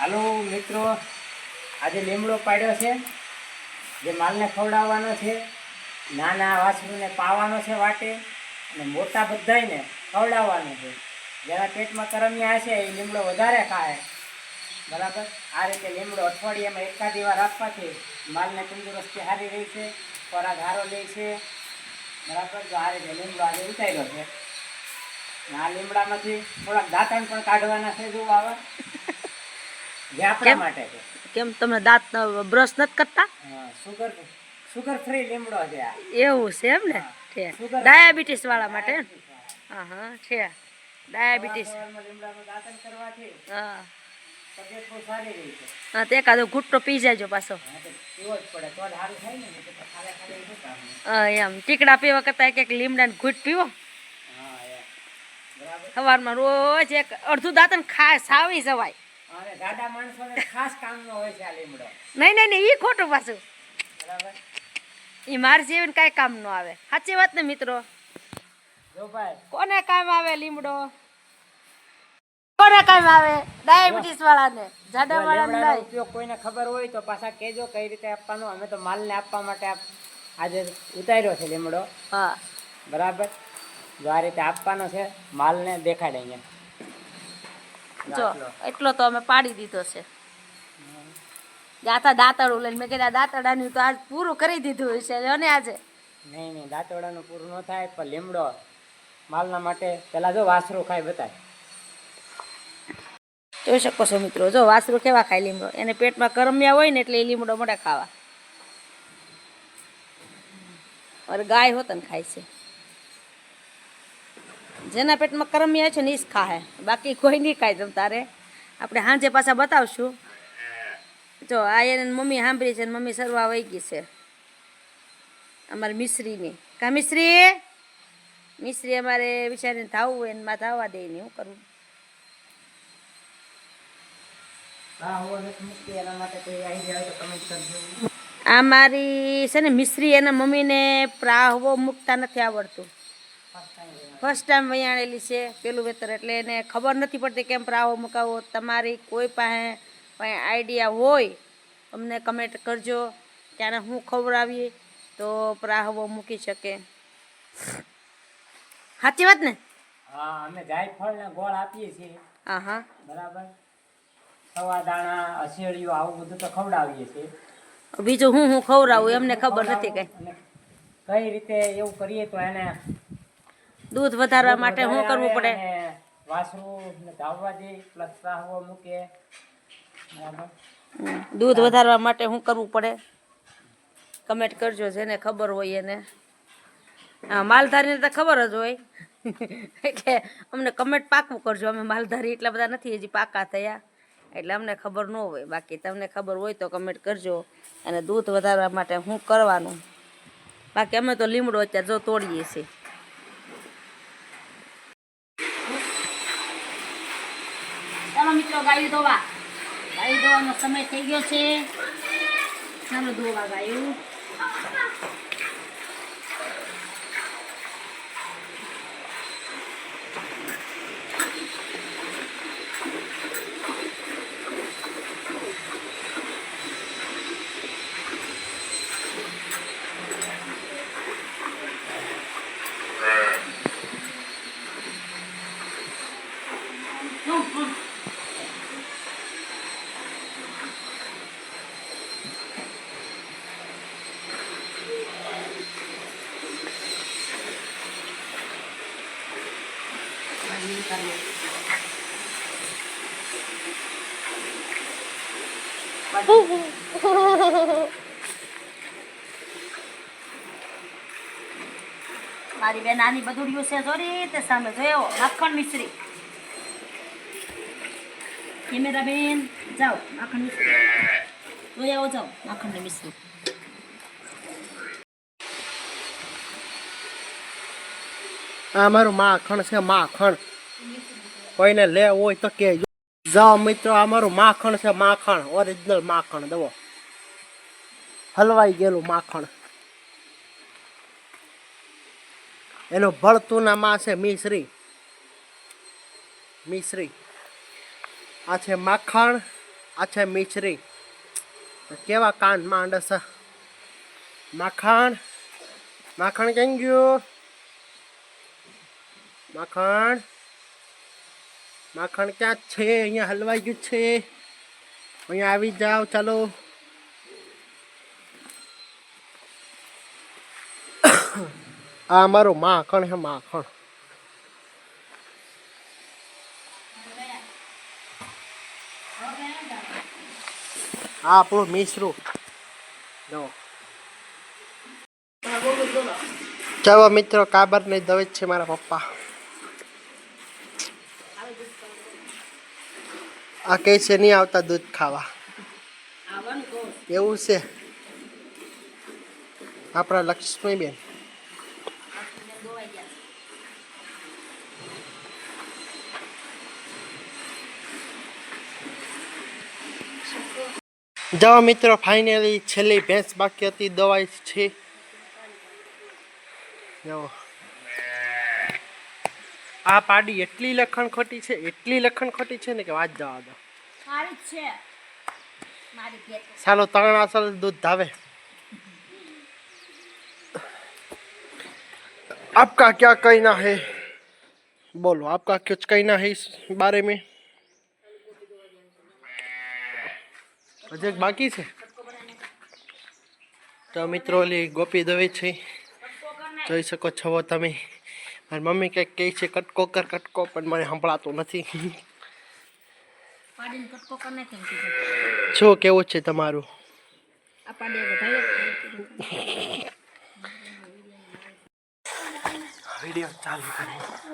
હાલો મિત્રો, આજે લીમડો પાડ્યો છે. જે માલને ખવડાવવાનો છે, નાના વાછરુને પાવાનો છે વાટે અને મોટા બધાને ખવડાવવાનો છે. જેના પેટમાં કરમિયા હશે, એ લીમડો વધારે ખાય. બરાબર? આ રીતે લીમડો અઠવાડિયામાં એકાદી વાર આપવાથી માલને તંદુરસ્તી સારી રહી છે, ખોરાક સારો લે છે. બરાબર? તો આ રીતે લીમડો આજે ઉતાર્યો છે. આ લીમડામાંથી થોડાક દાંતણ પણ કાઢવાના છે જો આવા. આપણા કેમ? માટે છે. કેમ તમે દાંત બ્રશ નથી કરતા? સુગર સુગર ફ્રી લીમડો છે આ. એવું છે એમ ને? છે. ડાયાબિટીસ વાળા માટે હા. હા છે. ડાયાબિટીસ કરવાથી હા. તબિયત બહુ સારી રહી છે. હા તે કાદો ઘૂંટો પી જાયજો પાછો. હા, એમ. ટીકડા પીવા કરતા એક એક લીમડાને ઘૂંટ પીવો. સવારમાં રોજ એક અડધું દાંતણ ખાય સાવી જવાય નહીં નહીં નહીં એ ખોટું પાછું. એ માર જીવન કાંઈ કામ ન આવે. સાચી વાત ને મિત્રો? કોને કામ આવે લીમડો? કોને કામ આવે? ડાયાબિટીસ વાળાને જાડા વાળાને ઉપયોગ કોઈને ખબર હોય તો પાછા કેજો કઈ રીતે આપવાનો. અમે તો માલને આપવા માટે આજે ઉતાર્યો છે લીમડો. હા. બરાબર? જો આ રીતે આપવાનો છે માલને દેખાડે અહીંયા. જો એટલો તો અમે પાડી દીધો છે. જાતા દાંતડું લઈને મેં કીધા દાંતડાનું તો આજ પૂરું કરી દીધું છે જો ને આજે. નહીં નહીં દાંતોડાનું પૂરું ન થાય પણ લીમડો માલના માટે પેલા જો વાસરો ખાય બતાય જોઈ શકો છો મિત્રો જો વાસરો કેવા ખાય લીમડો? એને પેટમાં કરમ્યા હોય ને એટલે એ લીમડો મળે ખાવા. અરે ગાય હોત ને ખાય છે. જેના પેટમાં કરમ્યા છે ને એ જ બાકી કોઈ નહીં ખાય તમ તારે. આપણે સાંજે પાછા બતાવશું. જો આ એને મમ્મી સાંભળી છે ને મમ્મી સરવા વહી ગઈ છે. અમારી મિશ્રીની. કા મિશ્રી? મિશ્રી અમારે બિચારીને થાવું હોય એમાં થાવા દે નહીં શું કરવું હું કરું આ મારી છે ને મિશ્રી એના મમ્મીને પ્રાહવો મૂકતા નથી આવડતું. ફર્સ્ટ ટાઈમ વૈયાણેલી છે પેલું વેતર. એટલે એને ખબર નથી પડતી કેમ પ્રાહવો મુકાવો. તમારી કોઈ પાસે પાસે આઈડિયા હોય અમને કમેન્ટ કરજો. ત્યારે હું ખવડાવીએ તો પ્રાહવો મૂકી શકે. સાચી વાત ને? હા અમે જાયફળ ને ગોળ આપીએ છીએ. હા હા બરાબર? સવા દાણા અસેડિયું આવું બધું તો ખવડાવીએ છીએ. બીજું હું હું ખવડાવું એમને ખબર નથી કઈ. કઈ રીતે એવું કરીએ તો એને દૂધ વધારવા માટે શું કરવું પડે? વાસરું ધાવવા દે પ્લસ સાહવો મૂકે. દૂધ વધારવા માટે શું કરવું પડે? કમેન્ટ કરજો જેને ખબર હોય એને. માલધારીને તો ખબર જ હોય. એટલે અમને કમેન્ટ પાકું કરજો. અમે માલધારી એટલા બધા નથી હજી પાકા થયા. એટલે અમને ખબર ન હોય. બાકી તમને ખબર હોય તો કમેન્ટ કરજો. અને દૂધ વધારવા માટે શું કરવાનું. બાકી અમે તો લીમડો અત્યારે જો તોડીએ છીએ ચાલો મિત્રો ગાયું ધોવા. ગાયું ધોવાનો સમય થઈ ગયો છે. ચાલો ધોવા ગાયું મારી બેન નાની બધુડિયું છે જોરી, તે સામે જોયો. માખણ મિશ્રી. કેમેરા બેન જાઓ, માખણ મિશ્રી. જોઈ આવો, જાઓ, માખણની મિશ્રી. આ મારું માખણ છે, માખણ. કોઈને લે હોય તો કે જાઓ મિત્રો આ માખણ છે માખણ ઓરિજિનલ માખણ દવો હલવાઈ ગયેલું માખણ. એનું ભળતું ના માં છે મિશ્રી. મિશ્રી. આ છે માખણ, આ છે મિશ્રી. કેવા કાન માંડ છે? માખણ માખણ કેમ ગયું? માખણ માખણ ક્યાં છે? અહીંયા હલવાઈ ગયું છે. અહીંયા આવી જાઓ, ચાલો. આ મારું માખણ હે માખણ. આ આપણું મિશ્રું. જો. ચાલો મિત્રો, કાબર ને દવે છે મારા પપ્પા. આ કહે છે નહીં આવતા દૂધ ખાવા. એવું છે. આપણા લક્ષ્મીબેન. જાઓ મિત્રો ફાઇનલી છેલ્લી ભેંસ બાકી હતી દવાઈ છે. જાઓ. આ પાડી એટલી લખણ ખોટી છે એટલી લખણ ખોટી છે ને કે વાત જવા દો મારી જ છે મારી ઘેર ચાલો ત્રણ અસલ દૂધ ધાવે आपका क्या कहना है बोलो आपका कुछ कहना है इस बारे में હજી એક બાકી છે તો મિત્રો ઓલી ગોપી દવે છે જોઈ શકો છો તમે મારી મમ્મી કંઈક કહે છે કટકો કર કટકો પણ મને સંભળાતું નથી. કરી શું કેવું છે તમારું? વીડિયો ચાલુ આગળ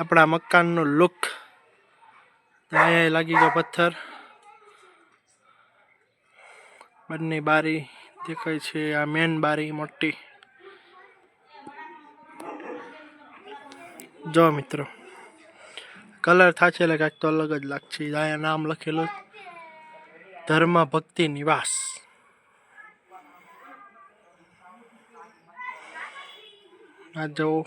આપણા મકાનનો લુક. અહીંયા લાગી ગયો પથ્થર. બંને બારી દેખાય છે, આ મેન બારી મોટી. જો મિત્રો કલર થાશે એટલે કાંઈક તો અલગ જ લાગશે. અહીંયા નામ લખેલું ધર્મ ભક્તિ નિવાસ. આ જવું